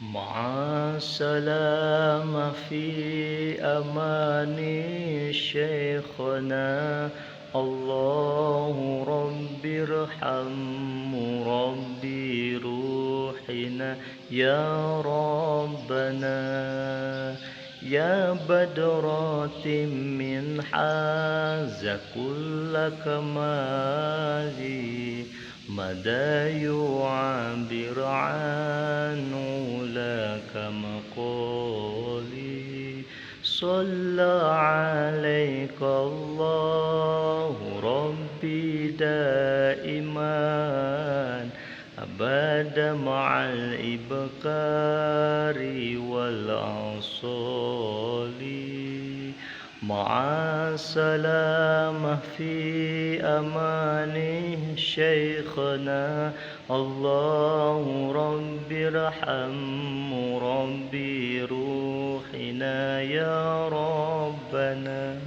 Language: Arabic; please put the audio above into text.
مع السلامة في أمان شيخنا. الله ربي ارحم ربي روحنا. يا ربنا يا بدرات من حاز كل كمالي مدى يعبر لك مقولي صلى عليك الله ربي دائما. أبدا مع الإبكار والأصول مع السلامة في أمانه شيخنا. الله ربي ارحم بروحنا يا ربنا